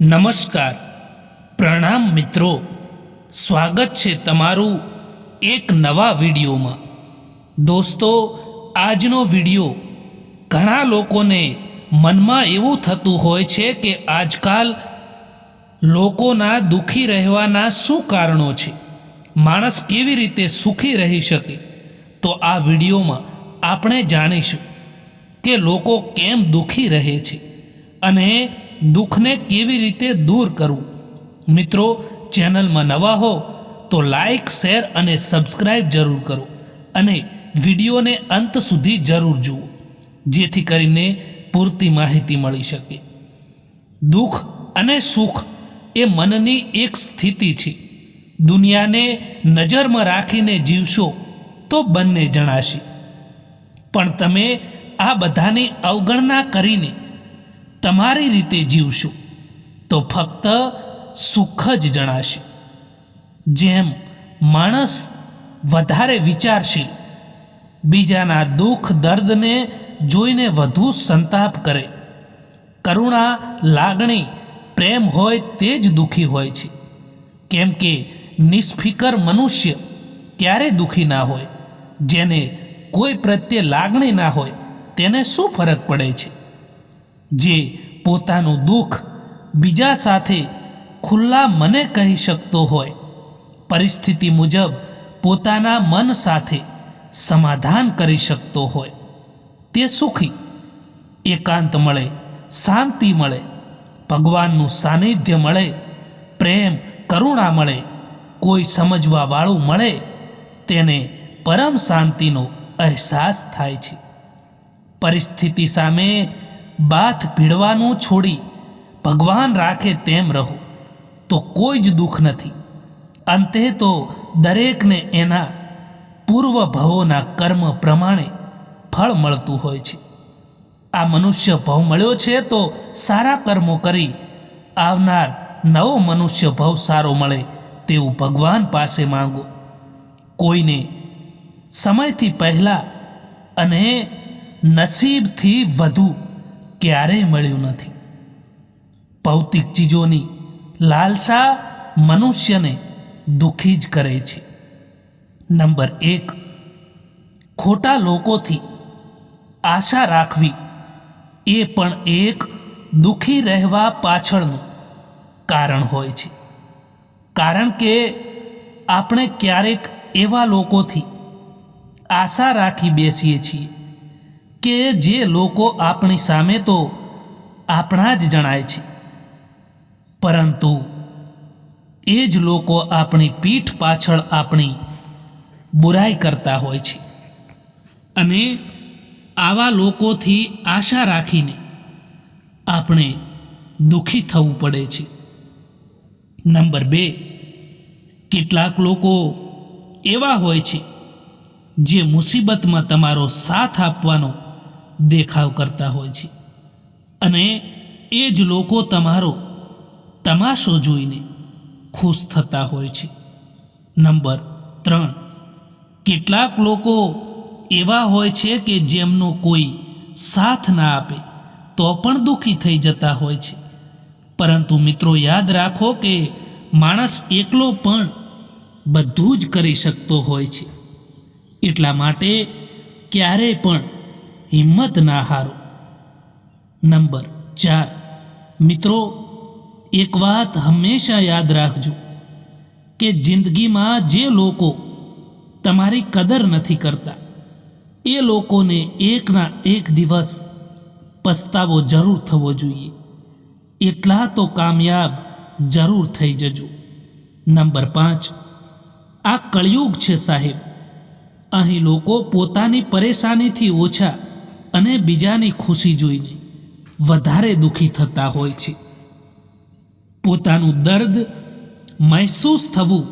નમસ્કાર. પ્રણામ મિત્રો. સ્વાગત છે તમારું એક નવા વિડીયોમાં. દોસ્તો, આજનો વીડિયો ઘણા લોકોને મનમાં એવું થતું હોય છે કે આજકાલ લોકોના દુઃખી રહેવાના શું કારણો છે? માણસ કેવી રીતે સુખી રહી શકે? તો આ વિડીયોમાં આપણે જાણીશું કે લોકો કેમ દુઃખી રહે છે અને દુઃખને કેવી રીતે દૂર કરવું મિત્રો, ચેનલમાં નવા હો તો લાઈક, શેર અને સબસ્ક્રાઈબ જરૂર કરો અને વિડીયોને અંત સુધી જરૂર જુઓ, જેથી કરીને પૂરતી માહિતી મળી શકે. દુઃખ અને સુખ એ મનની એક સ્થિતિ છે. દુનિયાને નજરમાં રાખીને જીવશો તો બંને જણાશે. પણ તમે આ બધાની અવગણના કરીને તમારી રીતે જીવશો, તો ફક્ત સુખ જ જણાશે. જેમ માણસ વધારે વિચારશીલ બીજાના દુઃખ, દર્દને જોઈને વધુ સંતાપ કરે. કરુણા, લાગણી, પ્રેમ હોય તે જ દુઃખી હોય છે. કેમ કે નિષ્ફિકર મનુષ્ય ક્યારે દુઃખી ના હોય? જેને કોઈ પ્રત્યે લાગણી ના હોય, તેને શું ફરક પડે છે? જે પોતાનું દુઃખ બીજા સાથે ખુલ્લા મને કહી શકતો હોય. પરિસ્થિતિ મુજબ પોતાના મન સાથે સમાધાન કરી શકતો હોય. તે સુખી, એકાંત મળે, શાંતિ મળે, ભગવાનનું સાનિધ્ય મળે, પ્રેમ, કરુણા મળે, કોઈ સમજવાવાળું મળે, તેને પરમ શાંતિનો અહેસાસ થાય છે. પરિસ્થિતિ સામે બાથ ભીડવાનું છોડી ભગવાન રાખે તેમ રહો, તો કોઈ જ દુઃખ નથી. અંતે તો દરેકને એના પૂર્વ ભવોના કર્મ પ્રમાણે ફળ મળતું હોય છે. આ મનુષ્ય ભવ મળ્યો છે તો સારા કર્મો કરી આવનાર નવો મનુષ્ય ભવ સારો મળે તેવું ભગવાન પાસે માંગો. કોઈને સમયથી પહેલાં અને નસીબથી વધુ ક્યારેય મળ્યું નથી. ભૌતિક ચીજોની લાલસા મનુષ્યને દુઃખી જ કરે છે. નંબર એક, ખોટા લોકોથી આશા રાખવી એ પણ એક દુઃખી રહેવા પાછળનું કારણ હોય છે. કારણ કે આપણે ક્યારેક એવા લોકોથી આશા રાખી બેસીએ છીએ કે જે લોકો આપણી સામે તો આપણા જ જણાય છે. પરંતુ એ જ લોકો આપણી પીઠ પાછળ આપણી બુરાઈ કરતા હોય છે. અને આવા લોકોથી આશા રાખીને આપણે દુઃખી થવું પડે છે. નંબર બે, કેટલાક લોકો એવા હોય છે જે મુસીબતમાં તમારો સાથ આપવાનો દેખાવ કરતા હોય છે. અને એ જ લોકો તમારો તમાશો જોઈને ખુશ થતા હોય છે. નંબર ત્રણ. કેટલાક લોકો એવા હોય છે કે જેમનો કોઈ સાથ ના આપે તો પણ દુઃખી થઈ જતા હોય છે. પરંતુ મિત્રો યાદ રાખો કે માણસ એકલો પણ બધું જ કરી શકતો હોય છે. એટલા માટે ક્યારેય પણ હિંમત ના હારો. નંબર ચાર. મિત્રો, એક વાત હંમેશા યાદ રાખજો કે જિંદગીમાં જે લોકો તમારી કદર નથી કરતા, એ લોકોને એકના એક દિવસ પસ્તાવો જરૂર થવો જોઈએ. એટલા તો કામયાબ જરૂર થઈ જજો. નંબર પાંચ. આ કળિયુગ છે સાહેબ. અહીં લોકો પોતાની પરેશાનીથી ઓછા અને બીજાની ખુશી જોઈને વધારે દુઃખી થતા હોય છે. પોતાનું દર્દ મહેસૂસ થવું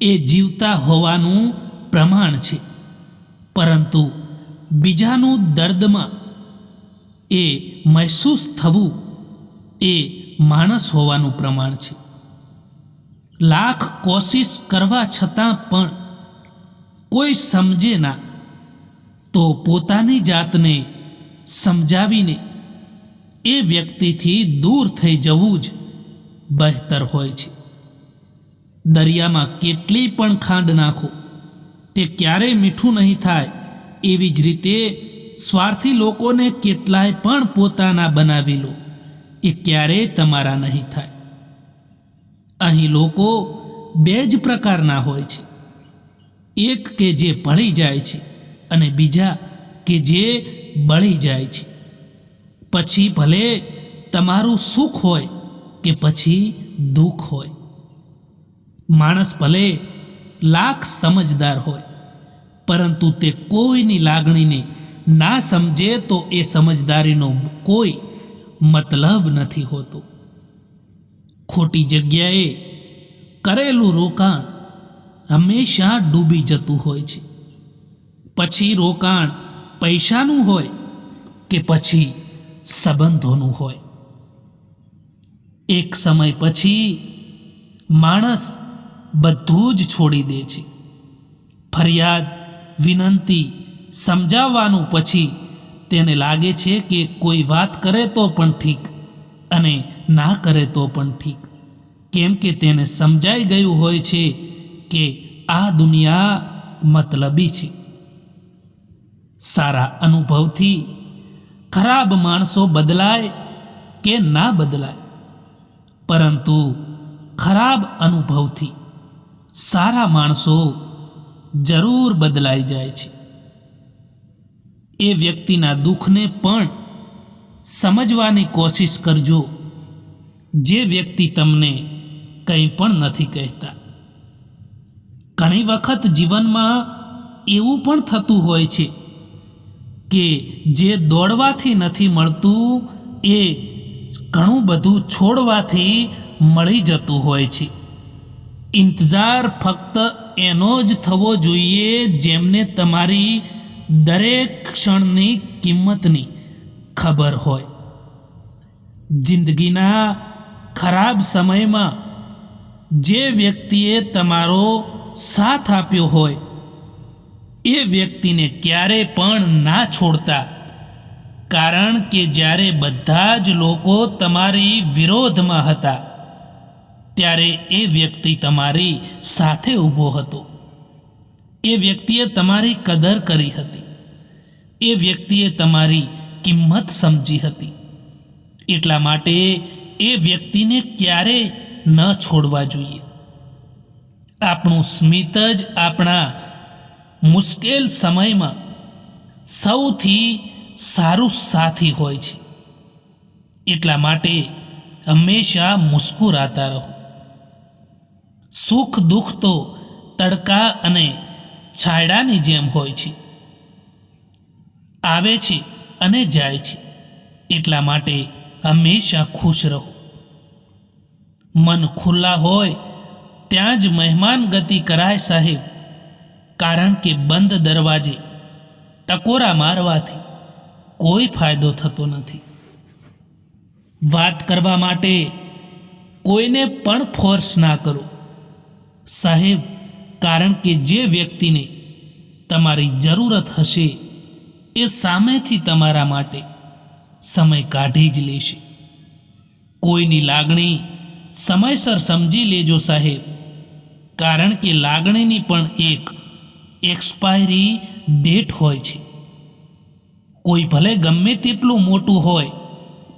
એ જીવતા હોવાનું પ્રમાણ છે. પરંતુ બીજાનું દર્દમાં એ મહેસૂસ થવું એ માણસ હોવાનું પ્રમાણ છે. લાખ કોશિશ કરવા છતાં પણ કોઈ સમજે ના તો પોતાની જાતને સમજાવીને એ વ્યક્તિથી દૂર થઈ જવું જ બહેતર હોય છે. દરિયામાં કેટલી પણ ખાંડ નાખો, તે ક્યારેય મીઠું નહીં થાય, એવી જ રીતે સ્વાર્થી લોકોને કેટલાય પણ પોતાના બનાવી લો, એ ક્યારેય તમારા નહીં થાય. અહીં લોકો બે જ પ્રકારના હોય છે. એક કે જે ભળી જાય છે અને બીજા કે જે બળી જાય છે. પછી ભલે તમારું સુખ હોય કે પછી દુઃખ હોય. માણસ ભલે લાખ સમજદાર હોય, પરંતુ તે કોઈની લાગણીને ના સમજે તો એ સમજદારીનો કોઈ મતલબ નથી હોતો. ખોટી જગ્યાએ કરેલું રોકાણ હંમેશા ડૂબી જતું હોય છે. પછી રોકાણ પૈસાનું હોય કે પછી સંબંધોનું હોય? એક સમય પછી માણસ બધું જ છોડી દે છે. ફરિયાદ, વિનંતી, સમજાવવાનું પછી તેને લાગે છે કે કોઈ વાત કરે તો પણ ઠીક અને ના કરે તો પણ ઠીક. કેમ કે તેને સમજાઈ ગયું હોય છે કે આ દુનિયા મતલબી છે. સારા અનુભવથી ખરાબ માણસો બદલાય કે ના બદલાય? પરંતુ ખરાબ અનુભવથી સારા માણસો જરૂર બદલાઈ જાય છે. એ વ્યક્તિના દુઃખને પણ સમજવાની કોશિશ કરજો. જે વ્યક્તિ તમને કંઈ પણ નથી કહેતા. ઘણી વખત જીવનમાં એવું પણ થતું હોય છે કે જે દોડવાથી નથી મળતું, એ ઘણું બધું છોડવાથી મળી જતું હોય છે. ઇંતજાર ફક્ત એનો જ થવો જોઈએ જેમને તમારી દરેક ક્ષણની કિંમતની ખબર હોય. જિંદગીના ખરાબ સમયમાં જે વ્યક્તિએ તમારો સાથ આપ્યો હોય એ વ્યક્તિને ક્યારે પણ ના છોડતા. કારણ કે જ્યારે બધા જ લોકો તમારી વિરોધમાં હતા, ત્યારે એ વ્યક્તિ તમારી સાથે ઊભો હતો. એ વ્યક્તિએ તમારી કદર કરી હતી. એ વ્યક્તિએ તમારી કિંમત સમજી હતી. એટલા માટે એ વ્યક્તિને ક્યારેય ન છોડવા જોઈએ. આપણું સ્મિત જ આપણા મુશ્કેલ સમયમાં સૌથી સારું સાથી હોય છે. એટલા માટે હંમેશા મુસ્કુરાતા રહો. સુખ દુઃખ તો તડકા અને છાયડાની જેમ હોય છે. આવે છે અને જાય છે. એટલા માટે હંમેશા ખુશ રહો. મન ખુલ્લા હોય, ત્યાં જ મહેમાન ગતિ કરાય સાહેબ. કારણ કે બંધ દરવાજે ટકોરા મારવાથી કોઈ ફાયદો થતો નથી. વાત કરવા માટે કોઈને પણ ફોર્સ ના કરો. સાહેબ, કારણ કે જે વ્યક્તિને તમારી જરૂરત હશે એ સામેથી તમારા માટે સમય કાઢી જ લેશે. કોઈની લાગણી સમયસર સમજી લેજો સાહેબ. કારણ કે લાગણીની પણ એક એક્સપાયરી ડેટ હોય છે. કોઈ ભલે ગમે તેટલું મોટું હોય,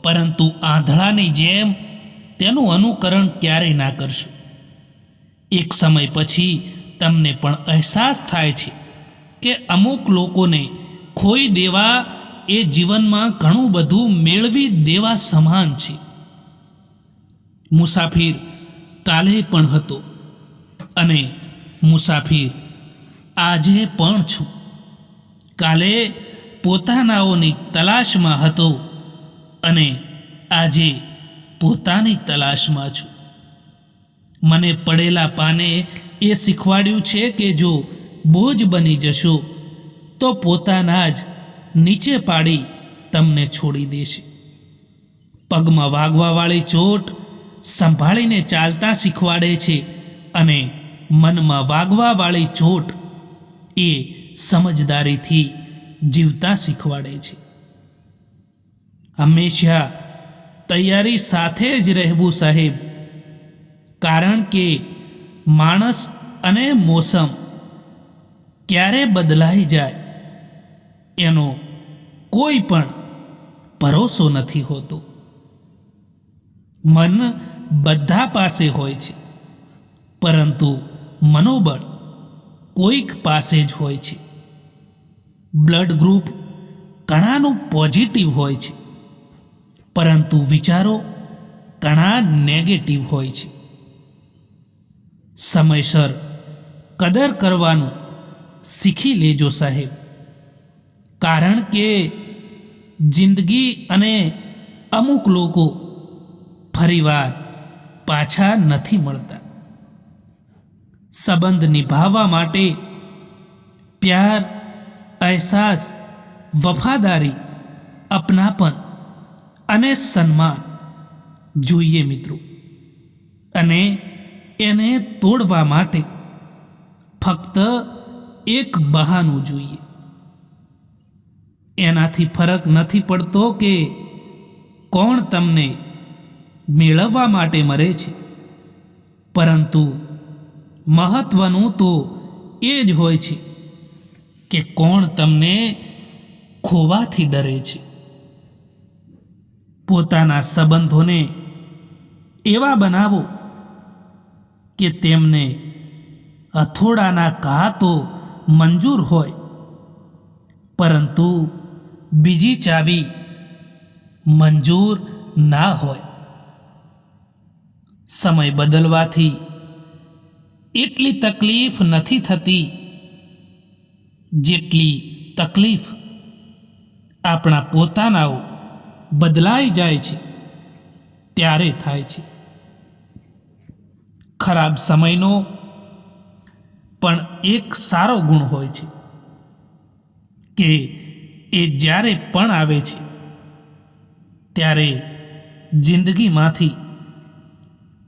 પરંતુ આંધળાની જેમ તેનું અનુકરણ ક્યારેય ના કરશો. એક સમય પછી તમને પણ અહેસાસ થાય છે કે અમુક લોકોને ખોઈ દેવા એ જીવનમાં ઘણું બધું મેળવી દેવા સમાન છે. મુસાફિર કાલે પણ હતો અને મુસાફિર આજે પણ છું. કાલે પોતાનાઓની તલાશમાં હતો અને આજે પોતાની તલાશમાં છું. મને પડેલા પાને એ શીખવાડ્યું છે કે જો બોજ બની જશો, તો પોતાના જ નીચે પાડી તમને છોડી દેશે. પગમાં વાગવાવાળી ચોટ સંભાળીને ચાલતા શીખવાડે છે અને મનમાં વાગવાવાળી ચોટ એ સમજદારીથી જીવતા શીખવાડે છે. હંમેશા તૈયારી સાથે જ રહેવું સાહેબ. કારણ કે માણસ અને મોસમ ક્યારે બદલાઈ જાય એનો કોઈ પણ ભરોસો નથી હોતો. મન બધા પાસે હોય છે, પરંતુ મનોબળ કોઈક પાસે જ હોય છે. બ્લડ ગ્રુપ ઘણાનું પોઝિટિવ હોય છે. પરંતુ વિચારો ઘણા નેગેટિવ હોય છે. સમયસર કદર કરવાનું શીખી લેજો સાહેબ. કારણ કે જિંદગી અને અમુક લોકો ફરીવાર પાછા નથી મળતા. સંબંધ નિભાવવા માટે પ્યાર, અહેસાસ, વફાદારી, અપનાપન અને સન્માન જોઈએ મિત્રો. અને એને તોડવા માટે ફક્ત એક બહાનું જોઈએ. એનાથી ફરક નથી પડતો કે કોણ તમને મેળવવા માટે મરે છે. પરંતુ મહત્વનું તો એ જ હોય છે કે કોણ તમને ખોવાથી ડરે છે. પોતાના સંબંધોને એવા બનાવો કે તેમને હથોડાના ઘા તો મંજૂર હોય, પરંતુ બીજી ચાવી મંજૂર ના હોય. સમય બદલવાથી એટલી તકલીફ નથી થતી જેટલી તકલીફ આપણા પોતાનાઓ બદલાઈ જાય છે, ત્યારે થાય છે. ખરાબ સમયનો પણ એક સારો ગુણ હોય છે કે એ જ્યારે પણ આવે છે, ત્યારે જિંદગીમાંથી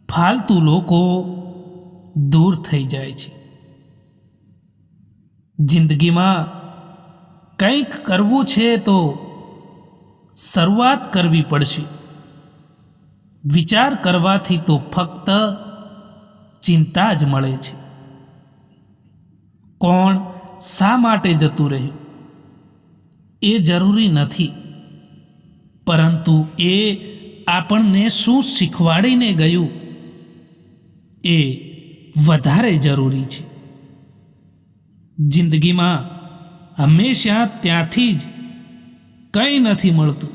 ફાલતુ લોકો દૂર થઈ જાય છે. જિંદગીમાં કંઈક કરવું છે તો શરૂઆત કરવી પડશે. વિચાર કરવાથી તો ફક્ત ચિંતા જ મળે છે. કોણ શા માટે જતું રહ્યું? એ જરૂરી નથી. પરંતુ એ આપણને શું શીખવાડીને ગયું? એ વધારે જરૂરી છે. જિંદગીમાં હંમેશા ત્યાંથી જ કંઈ નથી મળતું.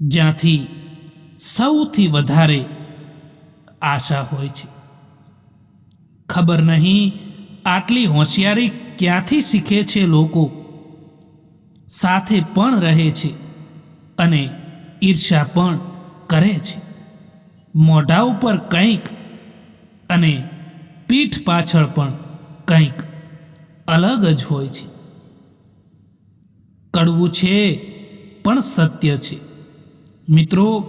જ્યાંથી સૌથી વધારે આશા હોય છે. ખબર નહીં આટલી હોશિયારી ક્યાંથી શીખે છે લોકો? સાથે પણ રહે છે અને ઈર્ષા પણ કરે છે. મોઢા ઉપર કંઈક અને પીઠ પાછળ પણ કંઈક અલગ જ હોય છે. કડવું છે, પણ સત્ય છે. મિત્રો,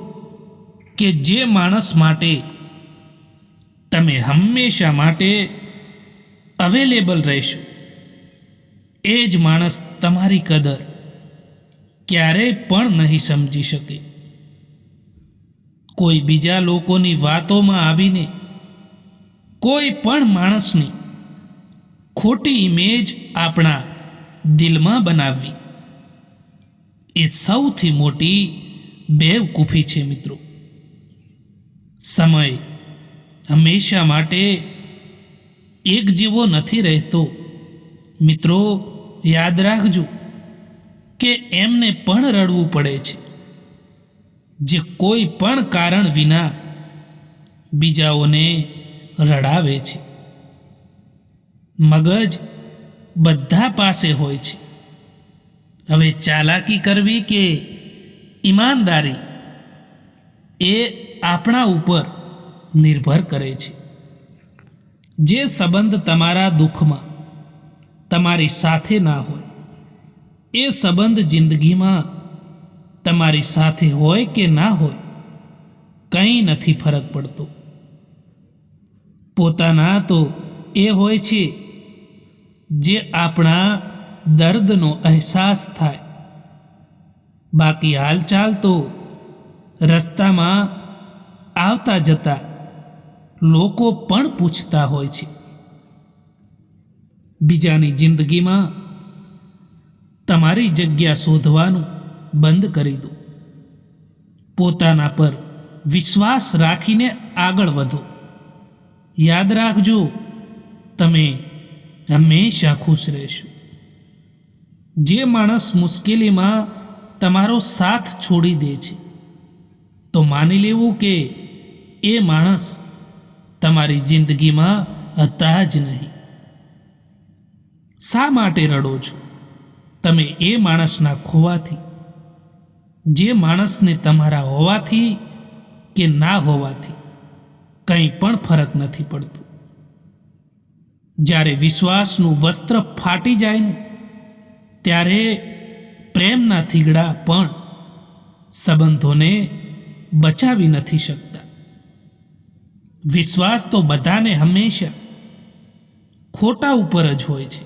કે જે માણસ માટે તમે હંમેશા માટે અવેલેબલ રહેશો, એ જ માણસ તમારી કદર ક્યારેય પણ નહીં સમજી શકે. કોઈ બીજા લોકોની વાતોમાં આવીને કોઈ પણ માણસની ખોટી ઇમેજ આપણા દિલમાં બનાવવી એ સૌથી મોટી બેવકૂફી છે મિત્રો. સમય હંમેશા માટે એક જેવો નથી રહેતો. મિત્રો, યાદ રાખજો કે એમને પણ રડવું પડે છે. જે કોઈ પણ કારણ વિના બીજાઓને રડાવે છે. મગજ બધા પાસે હોય છે. હવે ચાલાકી કરવી કે ઈમાનદારી? એ આપણા ઉપર નિર્ભર કરે છે. જે સંબંધ તમારા દુઃખમાં, તમારી સાથે ના હોય, એ સંબંધ જિંદગીમાં તમારી સાથે હોય કે ના હોય, કંઈ નથી ફરક પડતો. પોતાના તો એ હોય છે જે આપણા દર્દનો અહેસાસ થાય. બાકી હાલચાલ તો રસ્તામાં આવતા જતા લોકો પણ પૂછતા હોય છે. બીજાની જિંદગીમાં તમારી જગ્યા શોધવાનું બંધ કરી દો. પોતાના પર વિશ્વાસ રાખીને આગળ વધો. યાદ રાખજો, તમે હંમેશા ખુશ રહેશો. જે માણસ મુશ્કેલીમાં તમારો સાથ છોડી દે છે, તો માની લેવું કે એ માણસ તમારી જિંદગીમાં હતા જ નહીં. શા માટે રડો છો? તમે એ માણસના ખોવાથી, જે માણસને તમારા હોવાથી કે ના હોવાથી? કંઈ પણ ફરક નથી પડતો. જ્યારે વિશ્વાસનું વસ્ત્ર ફાટી જાય ને, ત્યારે પ્રેમના થીગડા પણ સંબંધોને બચાવી નથી શકતા. વિશ્વાસ તો બધાને હંમેશા ખોટા ઉપર જ હોય છે.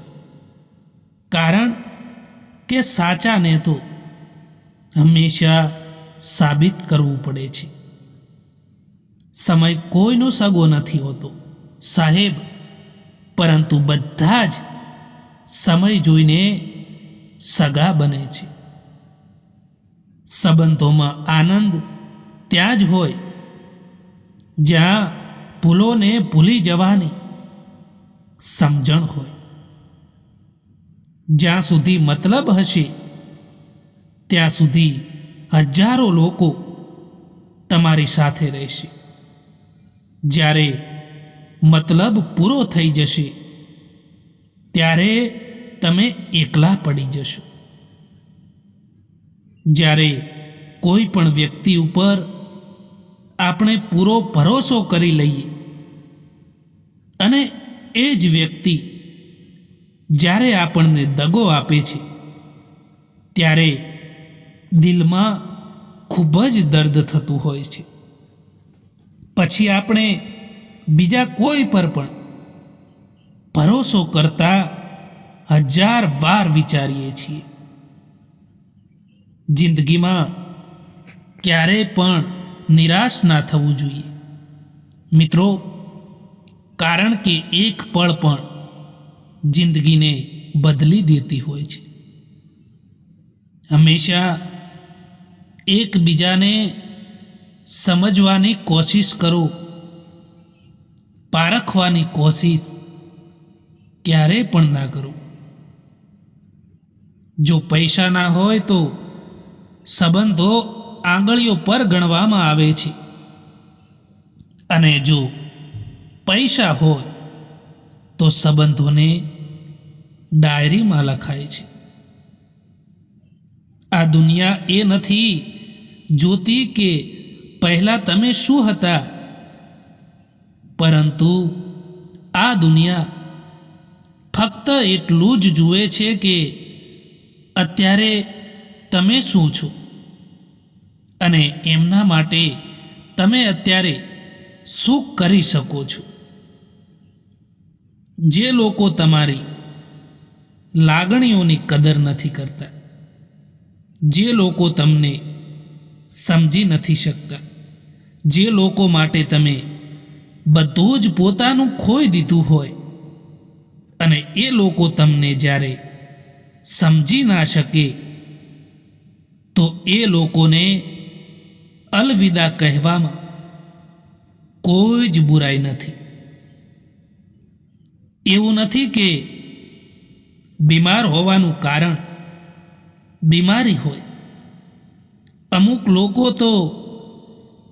કારણ કે સાચાને તો હંમેશા સાબિત કરવું પડે છે. સમય કોઈનો સગો નથી હોતો. સાહેબ, પરંતુ બધા જ સમય જોઈને સગા બને છે. સંબંધોમાં આનંદ ત્યાં જ હોય. જ્યાં ભૂલોને ભૂલી જવાની સમજણ હોય. જ્યાં સુધી મતલબ હશે, ત્યાં સુધી હજારો લોકો તમારી સાથે રહેશે. જ્યારે મતલબ પૂરો થઈ જશે, ત્યારે તમે એકલા પડી જશો. જ્યારે કોઈ પણ વ્યક્તિ ઉપર આપણે પૂરો ભરોસો કરી લઈએ અને એ જ વ્યક્તિ જ્યારે આપણને દગો આપે છે, ત્યારે દિલમાં ખૂબ જ દર્દ થતું હોય છે. પછી આપણે બીજા કોઈ પર પણ ભરોસો કરતા હજાર વાર વિચારીએ છીએ. જિંદગીમાં ક્યારેય પણ નિરાશ ના થવું જોઈએ. મિત્રો, કારણ કે એક પળ પણ જિંદગીને બદલી દેતી હોય છે. હંમેશા એકબીજાને સમજવાની કોશિશ કરો, પારખવાની કોશિશ ક્યારેય પણ ના કરો. જો પૈસા ના હોય તો સંબંધો આંગળીઓ પર ગણવામાં આવે છે. અને જો પૈસા હોય તો સંબંધોને ડાયરીમાં લખાય છે. આ દુનિયા એ નથી જોતી કે પહેલાં તમે શું હતા? પરંતુ આ દુનિયા ફક્ત એટલું જ જુએ છે કે અત્યારે તમે શું છો? અને એમના માટે તમે અત્યારે શું કરી શકો છો? જે લોકો તમારી લાગણીઓની કદર નથી કરતા, જે લોકો તમને સમજી નથી શકતા જે લોકો માટે તમે બધું જ પોતાનું ખોઈ દીધું હોય અને એ લોકો તમને જ્યારે સમજી ના શકે, તો એ લોકોને અલવિદા કહેવામાં કોઈ જ બુરાઈ નથી. એવું નથી કે બીમાર હોવાનું કારણ બીમારી હોય. અમુક લોકો તો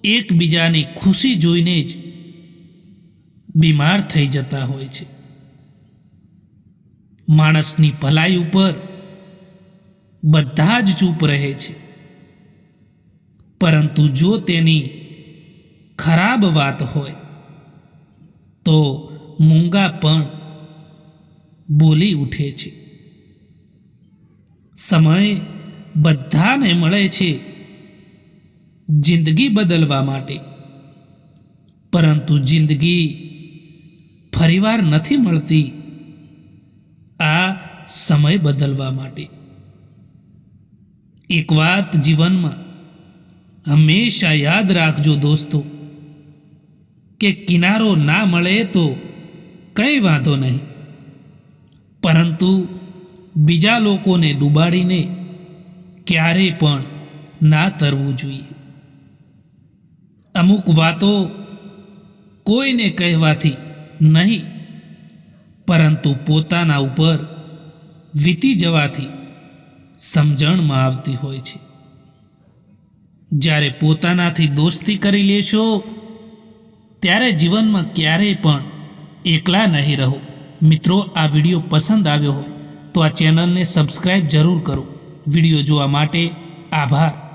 એકબીજાની ખુશી જોઈને જ બીમાર થઈ જતા હોય છે. માણસની ભલાઈ ઉપર બધા જ ચૂપ રહે છે. પરંતુ જો તેની ખરાબ વાત હોય, તો મૂંગા પણ બોલી ઉઠે છે. સમય બધાને મળે છે. જિંદગી બદલવા માટે. પરંતુ જિંદગી ફરીવાર નથી મળતી. આ સમય બદલવા માટે. એક વાત જીવનમાં હંમેશા યાદ રાખજો દોસ્તો, કે કિનારો ના મળે તો કંઈ વાંધો નહીં. પરંતુ બીજા લોકોને ડૂબાડીને ક્યારેય પણ ના તરવું જોઈએ. અમુક વાતો કોઈને કહેવાથી નહીં, પરંતુ પોતાના ઉપર વીતી જવાથી સમજણમાં આવતી હોય છે. જ્યારે પોતાનાથી દોસ્તી કરી લેશો, ત્યારે જીવનમાં ક્યારેય પણ એકલા નહીં રહો. મિત્રો, આ વીડિયો પસંદ આવ્યો હોય તો આ ચેનલને સબસ્ક્રાઈબ જરૂર કરો. વીડિયો જોવા માટે આભાર.